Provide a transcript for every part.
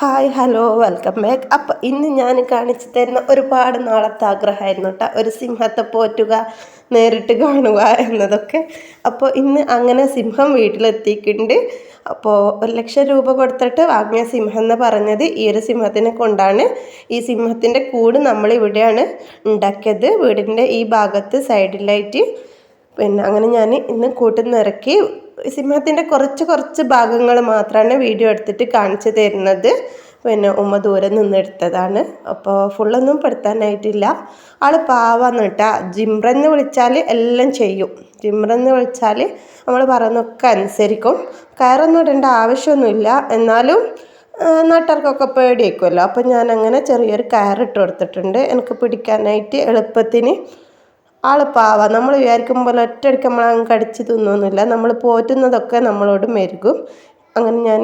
Hi hello welcome back. അപ്പം ഇന്ന് ഞാൻ കാണിച്ചു തരുന്ന ഒരുപാട് നാളത്തെ ആഗ്രഹമായിരുന്നു കേട്ടോ ഒരു സിംഹത്തെ പോറ്റുക നേരിട്ട് കാണുക എന്നതൊക്കെ. അപ്പോൾ ഇന്ന് അങ്ങനെ സിംഹം വീട്ടിലെത്തിയിട്ടുണ്ട്. അപ്പോൾ ഒരു ലക്ഷം രൂപ കൊടുത്തിട്ട് വാങ്ങിയ സിംഹം എന്ന് പറഞ്ഞത് ഈ ഒരു സിംഹത്തിനെ കൊണ്ടാണ്. ഈ സിംഹത്തിന്റെ കൂട് നമ്മളിവിടെയാണ് ഉണ്ടാക്കിയത്. വീടിന്റെ ഈ ഭാഗത്ത് സൈഡിലായിട്ട്. പിന്നെ അങ്ങനെ ഞാൻ ഇന്ന് കൂട്ടുനിറക്കി സിംഹത്തിന്റെ കുറച്ച് കുറച്ച് ഭാഗങ്ങൾ മാത്രമാണ് വീഡിയോ എടുത്തിട്ട് കാണിച്ചു തരുന്നത്. പിന്നെ ഉമ്മ ദൂരെ നിന്നെടുത്തതാണ് അപ്പോൾ ഫുള്ളൊന്നും പെടുത്താനായിട്ടില്ല. ആൾ പാവാന്ന് കേട്ടാ. ജിംറെന്ന് വിളിച്ചാൽ എല്ലാം ചെയ്യും. ജിംറെന്ന് വിളിച്ചാൽ നമ്മൾ പറയുന്നൊക്കെ അനുസരിക്കും. കയറൊന്നും ഇടേണ്ട ആവശ്യമൊന്നുമില്ല. എന്നാലും നാട്ടുകാർക്കൊക്കെ പേടിയായിക്കുമല്ലോ അപ്പം ഞാൻ അങ്ങനെ ചെറിയൊരു കയറിട്ട് കൊടുത്തിട്ടുണ്ട്. എനിക്ക് പിടിക്കാനായിട്ട് എളുപ്പത്തിന് ആൾ പാവ. നമ്മൾ വിചാരിക്കുമ്പോൾ ഒറ്റയടിക്ക് നമ്മൾ അങ്ങ് കടിച്ച് തിന്നൊന്നുമില്ല. നമ്മൾ പോറ്റുന്നതൊക്കെ നമ്മളോട് മെരുകും. അങ്ങനെ ഞാൻ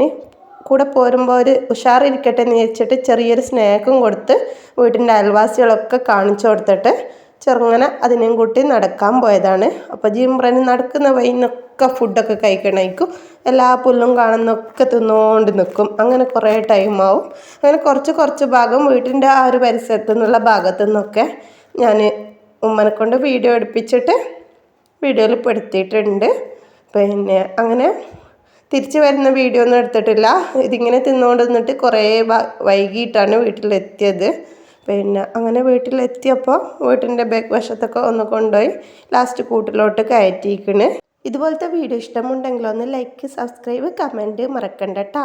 കൂടെ പോരുമ്പോൾ ഒരു ഉഷാറിരിക്കട്ടെ എന്ന് വെച്ചിട്ട് ചെറിയൊരു സ്നേഹം കൊടുത്ത് വീട്ടിന്റെ അയൽവാസികളൊക്കെ കാണിച്ചു കൊടുത്തിട്ട് ചെറുങ്ങനെ അതിനെയും കൂട്ടി നടക്കാൻ പോയതാണ്. അപ്പോൾ ജിംറന് നടക്കുന്ന വൈനൊക്കെ ഫുഡൊക്കെ കഴിക്കണേക്കും. എല്ലാ പുല്ലും കാണുന്നൊക്കെ തിന്നുകൊണ്ട് നിൽക്കും അങ്ങനെ കുറേ ടൈം ആവും. അങ്ങനെ കുറച്ച് കുറച്ച് ഭാഗം വീട്ടിന്റെ ആ ഒരു പരിസരത്തു നിന്നുള്ള ഭാഗത്തു നിന്നൊക്കെ ഞാൻ ഉമ്മനെ കൊണ്ട് വീഡിയോ എടുപ്പിച്ചിട്ട് വീഡിയോയിൽ പെടുത്തിയിട്ടുണ്ട്. പിന്നെ അങ്ങനെ തിരിച്ചു വരുന്ന വീഡിയോ ഒന്നും എടുത്തിട്ടില്ല. ഇതിങ്ങനെ തിന്നുകൊണ്ട് നിന്നിട്ട് കുറേ വൈകിട്ടാണ് വീട്ടിലെത്തിയത്. പിന്നെ അങ്ങനെ വീട്ടിലെത്തിയപ്പോൾ വീട്ടിന്റെ ബാക്ക് വശത്തൊക്കെ ഒന്ന് കൊണ്ടുപോയി ലാസ്റ്റ് കൂട്ടിലോട്ട് കയറ്റിയിരിക്കണ് ഇതുപോലത്തെ വീഡിയോ ഇഷ്ടമുണ്ടെങ്കിൽ ഒന്ന് ലൈക്ക് സബ്സ്ക്രൈബ് കമന്റ് മറക്കണ്ട കേട്ടോ